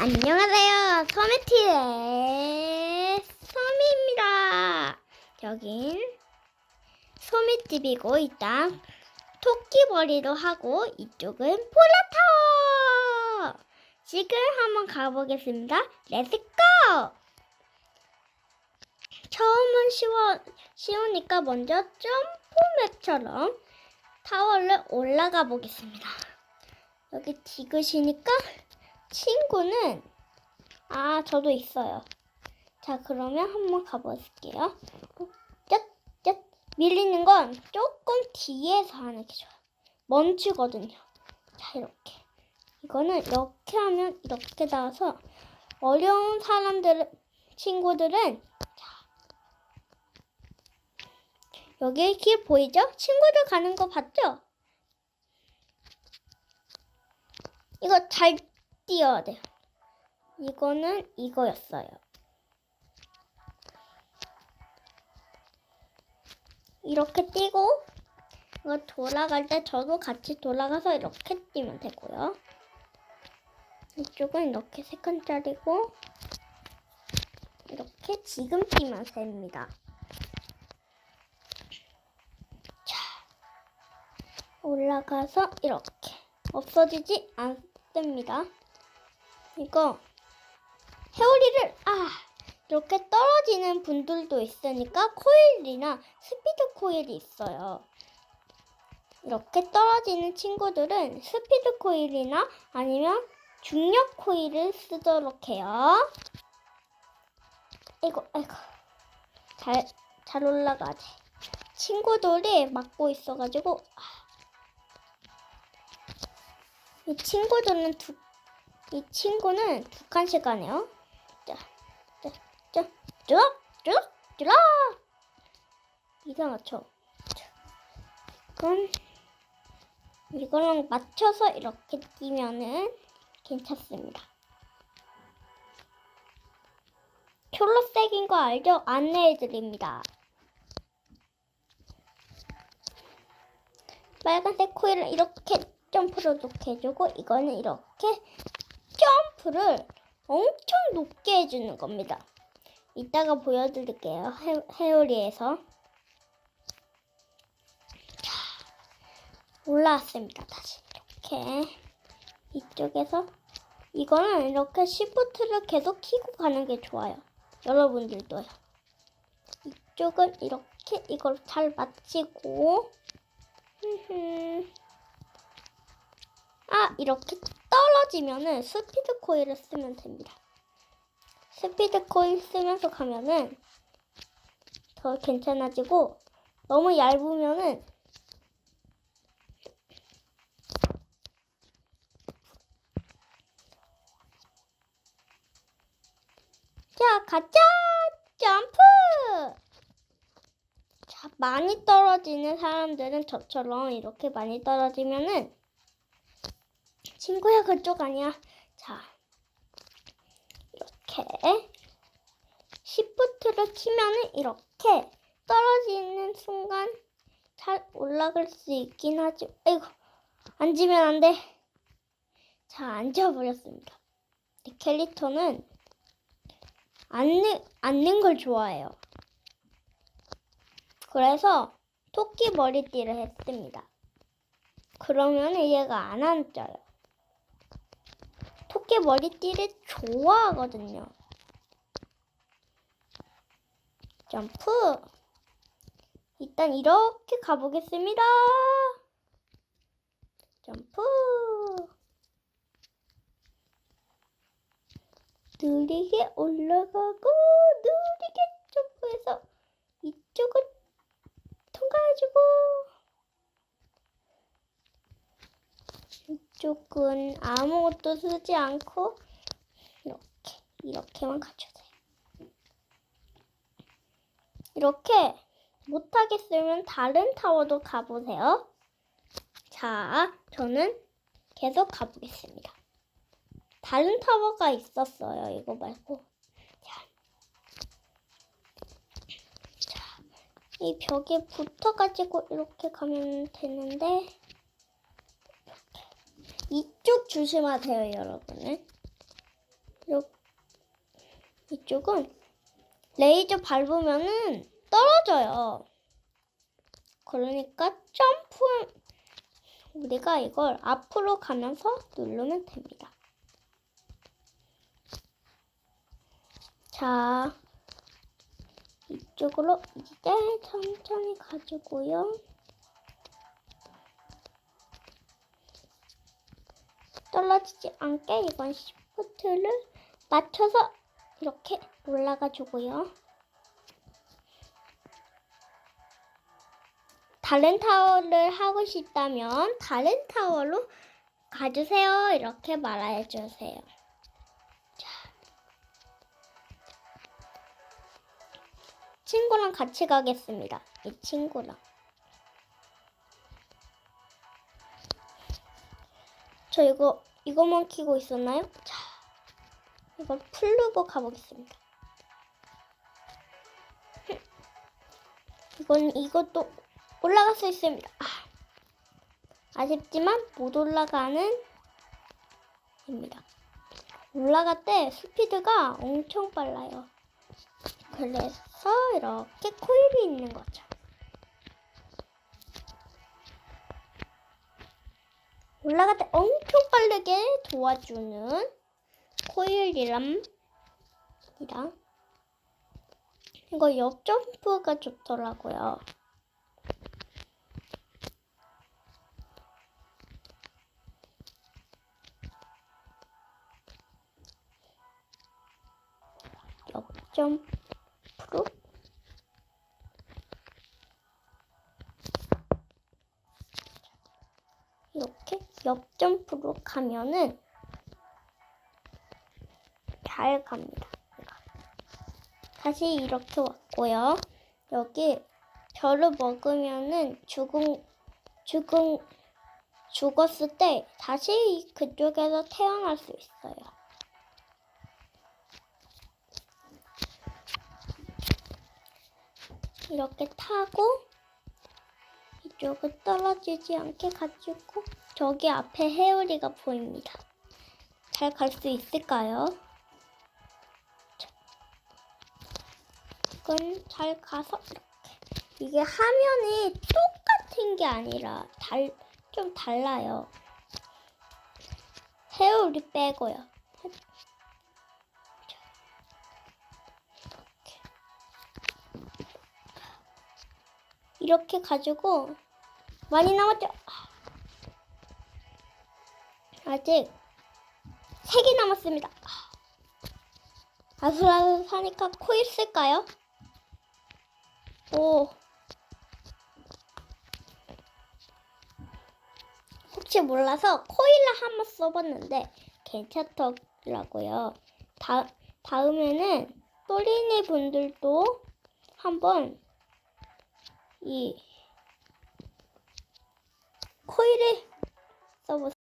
안녕하세요. 소미TV의 소미입니다. 여긴 소미TV고 일단 토끼벌이도 하고 이쪽은 폴라타워. 지금 한번 가보겠습니다. 렛츠고! 처음은 쉬워, 쉬우니까 먼저 점프맵처럼 타워를 올라가 보겠습니다. 여기 디귿이니까 친구는 아 저도 있어요. 자 그러면 한번 가볼게요. 쯧쯧 밀리는 건 조금 뒤에서 하는 게 좋아요. 멈추거든요. 자 이렇게 이거는 이렇게 하면 이렇게 나와서 어려운 사람들 친구들은 자 여기 길 보이죠? 친구들 가는 거 봤죠? 이거 잘 띄어야 돼요. 이거는 이거였어요. 이렇게 띄고 이거 돌아갈 때 저도 같이 돌아가서 이렇게 뛰면 되고요. 이쪽은 이렇게 세 칸짜리고 이렇게 지금 뛰면 됩니다. 자, 올라가서 이렇게 없어지지 않습니다. 이거 회오리를 아 이렇게 떨어지는 분들도 있으니까 코일이나 스피드 코일이 있어요. 이렇게 떨어지는 친구들은 스피드 코일이나 아니면 중력 코일을 쓰도록 해요. 이거 아이고 잘잘 올라가지. 친구들이 막고 있어가지고 아. 이 친구들은 두, 이 친구는 두 칸씩 가네요. 자, 자, 자, 쭉, 쭉, 쭉. 이상하죠? 자, 이건, 이거랑 맞춰서 이렇게 뛰면은 괜찮습니다. 초록색인 거 알죠? 안내해드립니다. 빨간색 코일을 이렇게 점프를 높게 해주고 이거는 이렇게 점프를 엄청 높게 해주는 겁니다. 이따가 보여드릴게요. 해, 헤어리에서 자, 올라왔습니다. 다시 이렇게 이쪽에서 이거는 이렇게 시프트를 계속 키고 가는 게 좋아요. 여러분들도요. 이쪽은 이렇게 이걸 잘 맞추고 아 이렇게 떨어지면은 스피드 코일을 쓰면 됩니다. 스피드 코일 쓰면서 가면은 더 괜찮아지고 너무 얇으면은 자 가자 점프 자 많이 떨어지는 사람들은 저처럼 이렇게 많이 떨어지면은 친구야 그쪽 아니야. 자 이렇게 시프트를 키면은 이렇게 떨어지는 순간 잘 올라갈 수 있긴 하지. 아이고 앉으면 안 돼. 자 앉아버렸습니다. 이 캘리터는 앉는 앉는 걸 좋아해요. 그래서 토끼 머리띠를 했습니다. 그러면 얘가 안 앉아요. 토끼 머리띠를 좋아하거든요. 점프. 일단 이렇게 가보겠습니다. 점프. 느리게 올라가고 느리게 점프해서 이쪽을 통과해주고 이 쪽은 아무것도 쓰지 않고 이렇게 이렇게만 갖춰져요. 이렇게 못하겠으면 다른 타워도 가보세요. 자, 저는 계속 가보겠습니다. 다른 타워가 있었어요. 이거 말고. 자, 자, 이 벽에 붙어가지고 이렇게 가면 되는데 이쪽 조심하세요, 여러분은. 이쪽은 레이저 밟으면은 떨어져요. 그러니까 점프 우리가 이걸 앞으로 가면서 누르면 됩니다. 자, 이쪽으로 이제 천천히 가지고요. 떨어지지 않게 이건 시프트를 맞춰서 이렇게 올라가 주고요. 다른 타워를 하고 싶다면 다른 타워로 가주세요. 이렇게 말해 주세요. 자. 친구랑 같이 가겠습니다. 이 친구랑. 저 이거 이거만 키고 있었나요? 자, 이걸 풀르고 가보겠습니다. 이건 이것도 올라갈 수 있습니다. 아, 아쉽지만 못 올라가는 입니다. 올라갈 때 스피드가 엄청 빨라요. 그래서 이렇게 코일이 있는 거죠. 올라갈 때 엄청 빠르게 도와주는 코일이랍니다. 이거 옆 점프가 좋더라고요. 옆 점프로 이렇게 옆 점프로 가면은 잘 갑니다. 다시 이렇게 왔고요. 여기 별을 먹으면은 죽은 죽은 죽었을 때 다시 그쪽에서 태어날 수 있어요. 이렇게 타고 이쪽을 떨어지지 않게 가지고 저기 앞에 해오리가 보입니다. 잘 갈 수 있을까요? 자, 이건 잘 가서 이렇게 이게 화면이 똑같은 게 아니라 달, 좀 달라요. 해오리 빼고요. 이렇게 가지고 많이 남았죠? 아직 세개 남았습니다. 아슬아슬하니까 코일 쓸까요? 오. 혹시 몰라서 코일을 한번 써봤는데 괜찮더라고요. 다, 다음에는 또리니 분들도 한번 이 코일을 써보세요.